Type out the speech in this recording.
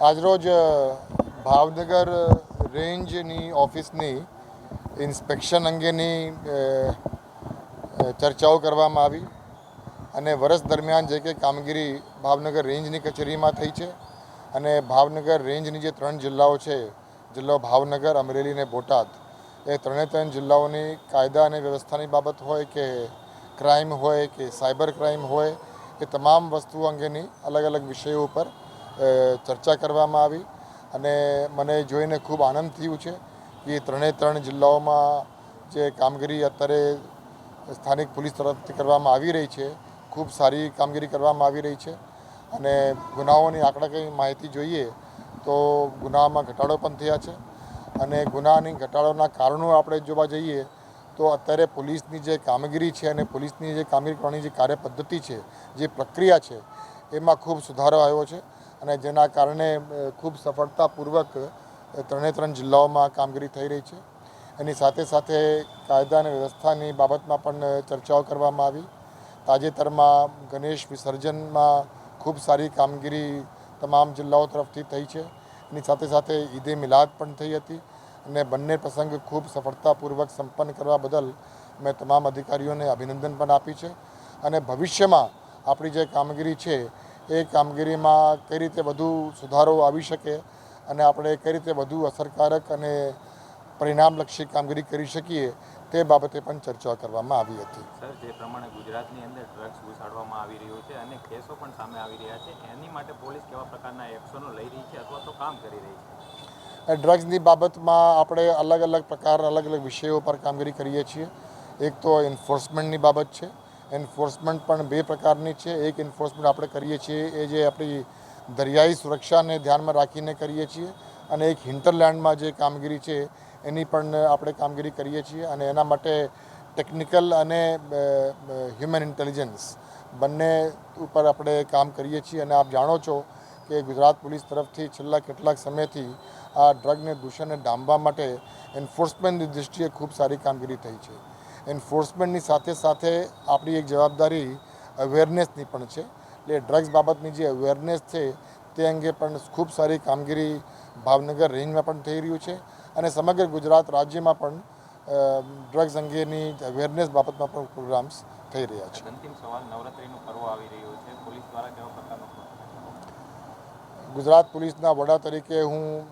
આજરોજ ભાવનગર રેન્જની ઓફિસની ઇન્સ્પેક્શન અંગેની ચર્ચાઓ કરવામાં આવી અને વર્ષ દરમિયાન જે કંઈ કામગીરી ભાવનગર રેન્જની કચેરીમાં થઈ છે અને ભાવનગર રેન્જની જે ત્રણ જિલ્લાઓ છે, જિલ્લો ભાવનગર, અમરેલી અને બોટાદ, એ ત્રણે ત્રણ જિલ્લાઓની કાયદા અને વ્યવસ્થાની બાબત હોય કે ક્રાઇમ હોય કે સાયબર ક્રાઇમ હોય, એ તમામ વસ્તુઓ અંગેની અલગ અલગ વિષયો ઉપર ચર્ચા કરવામાં આવી અને મને જોઈને ખૂબ આનંદ થયું છે કે ત્રણે ત્રણ જિલ્લાઓમાં જે કામગીરી અત્યારે સ્થાનિક પોલીસ તરફથી કરવામાં આવી રહી છે, ખૂબ સારી કામગીરી કરવામાં આવી રહી છે અને ગુનાઓની આંકડાકીય માહિતી જોઈએ તો ગુનામાં ઘટાડો પણ થયા છે અને ગુનાની ઘટાડોના કારણો આપણે જોવા જઈએ તો અત્યારે પોલીસની જે કામગીરી છે અને પોલીસની જે કામગીરી કરવાની જે કાર્ય પદ્ધતિ છે, જે પ્રક્રિયા છે, એમાં ખૂબ સુધારો આવ્યો છે અને જેના કારણે ખૂબ સફળતાપૂર્વક ત્રણે ત્રણ જિલ્લાઓમાં કામગીરી થઈ રહી છે. એની સાથે સાથે કાયદા અને વ્યવસ્થાની બાબતમાં પણ ચર્ચાઓ કરવામાં આવી. તાજેતરમાં ગણેશ વિસર્જનમાં ખૂબ સારી કામગીરી તમામ જિલ્લાઓ તરફથી થઈ છે. એની સાથે સાથે ઈદે મિલાદ પણ થઈ હતી અને બંને પ્રસંગ ખૂબ સફળતાપૂર્વક સંપન્ન કરવા બદલ મેં તમામ અધિકારીઓને અભિનંદન પણ આપી છે. અને ભવિષ્યમાં આપણી જે કામગીરી છે એ કામગીરીમાં કઈ રીતે વધુ સુધારો આવી શકે અને આપણે કઈ રીતે વધુ અસરકારક અને પરિણામલક્ષી કામગીરી કરી શકીએ તે બાબતે પણ ચર્ચા કરવામાં આવી હતી. સર જે પ્રમાણે ગુજરાતની અંદર ડ્રગ્સ ઘુસાડવામાં આવી રહ્યું છે અને કેસો પણ સામે આવી રહ્યા છે એની માટે પોલીસ કેવા પ્રકારના એક્શનો લઈ રહી છે અથવા તો કામ કરી રહી છે? ડ્રગ્સની બાબતમાં આપણે અલગ અલગ પ્રકાર અલગ અલગ વિષયો પર કામગીરી કરીએ છીએ. એક તો એન્ફોર્સમેન્ટની બાબત છે એન્ફોર્સમેન્ટ પણ બે પ્રકારની છે. એક એન્ફોર્સમેન્ટ આપણે કરીએ છીએ, એ જે આપણી દરિયાઈ સુરક્ષાને ધ્યાનમાં રાખીને કરીએ છીએ અને એક હિન્ટરલેન્ડમાં જે કામગીરી છે, એની પણ આપણે કામગીરી કરીએ છીએ અને એના માટે ટેકનિકલ અને હ્યુમન ઇન્ટેલિજન્સ બંને ઉપર આપણે કામ કરીએ છીએ. અને આપ જાણો છો કે ગુજરાત પોલીસ તરફથી છેલ્લા કેટલાક સમયથી આ ડ્રગને દૂષણને ડામવા માટે એન્ફોર્સમેન્ટની દૃષ્ટિએ ખૂબ સારી કામગીરી થઈ છે. એન્ફોર્સમેન્ટની સાથે સાથે આપણી એક જવાબદારી અવેરનેસની પણ છે. એટલે ડ્રગ્સ બાબતની જે અવેરનેસ છે તે અંગે પણ ખૂબ સારી કામગીરી ભાવનગર રેન્જમાં પણ થઈ રહ્યું છે અને સમગ્ર ગુજરાત રાજ્યમાં પણ ડ્રગ્સ અંગેની અવેરનેસ બાબતમાં પણ પ્રોગ્રામ્સ થઈ રહ્યા છે. અંતિમ સવાલ નવરાત્રીનું પર્વ આવી રહ્યું છે. પોલીસ દ્વારા કેવા પ્રકારનો ગુજરાત પોલીસના વડા તરીકે હું